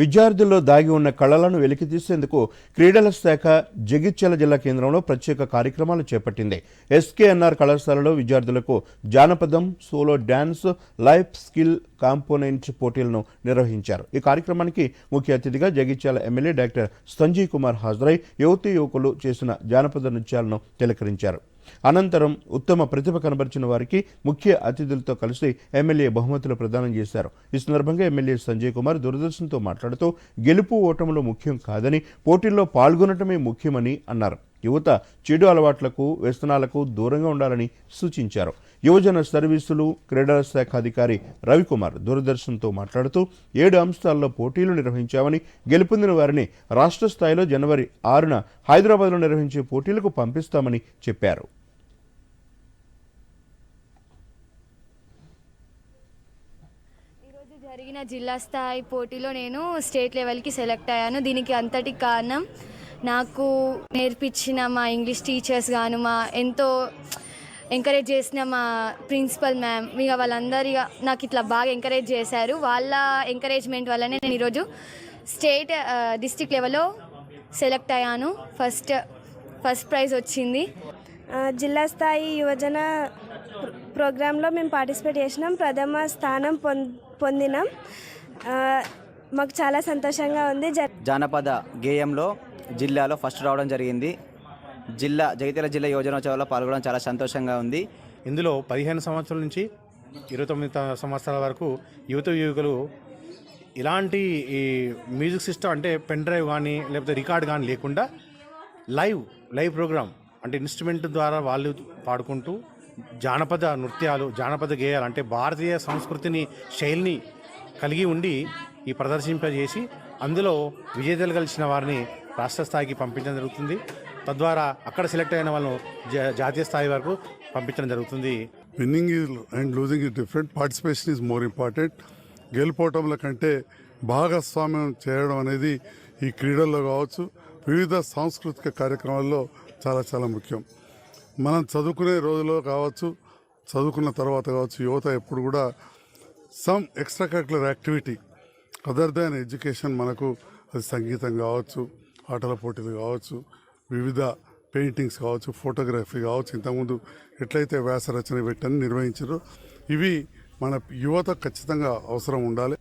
విద్యార్థుల్లో దాగి ఉన్న కళలను వెలికితీసేందుకు క్రీడల శాఖ జగిత్యాల జిల్లా కేంద్రంలో ప్రత్యేక కార్యక్రమాలు చేపట్టింది. ఎస్కేఎన్ఆర్ కళాశాలలో విద్యార్థులకు జానపదం solo dance life skill component పోటీలను నిర్వహించారు. ఈ కార్యక్రమానికి ముఖ్య అతిథిగా జగిత్యాల ఎమ్మెల్యే డాక్టర్ సంజయ్ కుమార్ హాజరై యువతీ యువకులు చేసిన జానపద నృత్యాలను తిలకరించారు. అనంతరం ఉత్తమ ప్రతిభ కనబరిచిన వారికి ముఖ్య అతిథులతో కలిసి ఎమ్మెల్యే బహుమతులు ప్రదానం చేశారు. ఈ సందర్భంగా ఎమ్మెల్యే సంజయ్ కుమార్ దూరదర్శన్తో మాట్లాడుతూ గెలుపు ఓటములు ముఖ్యం కాదని పోటీల్లో పాల్గొనటమే ముఖ్యమని అన్నారు. యువత చెడు అలవాట్లకు వ్యసనాలకు దూరంగా ఉండాలని సూచించారు. యువజన సర్వీసులు క్రీడల శాఖ అధికారి రవికుమార్ దూరదర్శన్తో మాట్లాడుతూ ఏడు అంశాల్లో పోటీలు నిర్వహించామని గెలుపొందిన వారిని రాష్ట్ర స్థాయిలో జనవరి ఆరున హైదరాబాద్లో నిర్వహించే పోటీలకు పంపిస్తామని చెప్పారు. ఈరోజు జరిగిన జిల్లా స్థాయి పోటీలో నేను స్టేట్ లెవెల్కి సెలెక్ట్ అయ్యాను. దీనికి అంతటి కారణం నాకు నేర్పించిన మా ఇంగ్లీష్ టీచర్స్ గాను మా ఎంతో ఎంకరేజ్ చేసిన మా ప్రిన్సిపల్ మ్యామ్ ఇక వాళ్ళందరూ ఇక నాకు ఇట్లా బాగా ఎంకరేజ్ చేశారు. వాళ్ళ ఎంకరేజ్మెంట్ వల్లనే నేను ఈరోజు స్టేట్ డిస్టిక్ లెవెల్లో సెలెక్ట్ అయ్యాను. ఫస్ట్ ఫస్ట్ ప్రైజ్ వచ్చింది. జిల్లా స్థాయి యువజన ప్రోగ్రాంలో మేము పార్టిసిపేట్ చేసినాం. ప్రథమ స్థానం పొం పొందినాం. మాకు చాలా సంతోషంగా ఉంది. జ జానపద గేయంలో జిల్లాలో ఫస్ట్ రావడం జరిగింది. జిల్లా జగిత్యాల జిల్లా యోజనోత్సవాల్లో పాల్గొనడం చాలా సంతోషంగా ఉంది. ఇందులో పదిహేను సంవత్సరాల నుంచి ఇరవై తొమ్మిది సంవత్సరాల వరకు యువత యువకులు ఇలాంటి ఈ మ్యూజిక్ సిస్టమ్ అంటే పెన్ డ్రైవ్ కానీ లేకపోతే రికార్డ్ కానీ లేకుండా లైవ్ లైవ్ ప్రోగ్రామ్ అంటే ఇన్స్ట్రుమెంట్ ద్వారా వాళ్ళు పాడుకుంటూ జానపద నృత్యాలు జానపద గేయాలు అంటే భారతీయ సంస్కృతిని శైలిని కలిగి ఉండి ఈ ప్రదర్శింపజేసి అందులో విజేతలు కలిసిన వారిని రాష్ట్ర స్థాయికి పంపించడం జరుగుతుంది. తద్వారా అక్కడ సెలెక్ట్ అయిన వాళ్ళను జా- జాతీయ స్థాయి వరకు పంపించడం జరుగుతుంది. Winning is and losing is different. Participation is more important. గెలుపోవటంల కంటే భాగస్వామ్యం చేయడం అనేది ఈ క్రీడల్లో కావచ్చు. వివిధ సాంస్కృతిక కార్యక్రమాల్లో చాలా చాలా ముఖ్యం. మనం చదువుకునే రోజుల్లో కావచ్చు చదువుకున్న తర్వాత కావచ్చు యువత ఎప్పుడు కూడా some extra curricular activity other than education మనకు అది సంగీతం కావచ్చు ఆటల పోటీలు కావచ్చు వివిధ పెయింటింగ్స్ కావచ్చు ఫోటోగ్రఫీ కావచ్చు ఇంతకుముందు ఎట్లయితే వ్యాస రచన పెట్టని నిర్వహించారో ఇవి మన యువత ఖచ్చితంగా అవసరం ఉండాలి.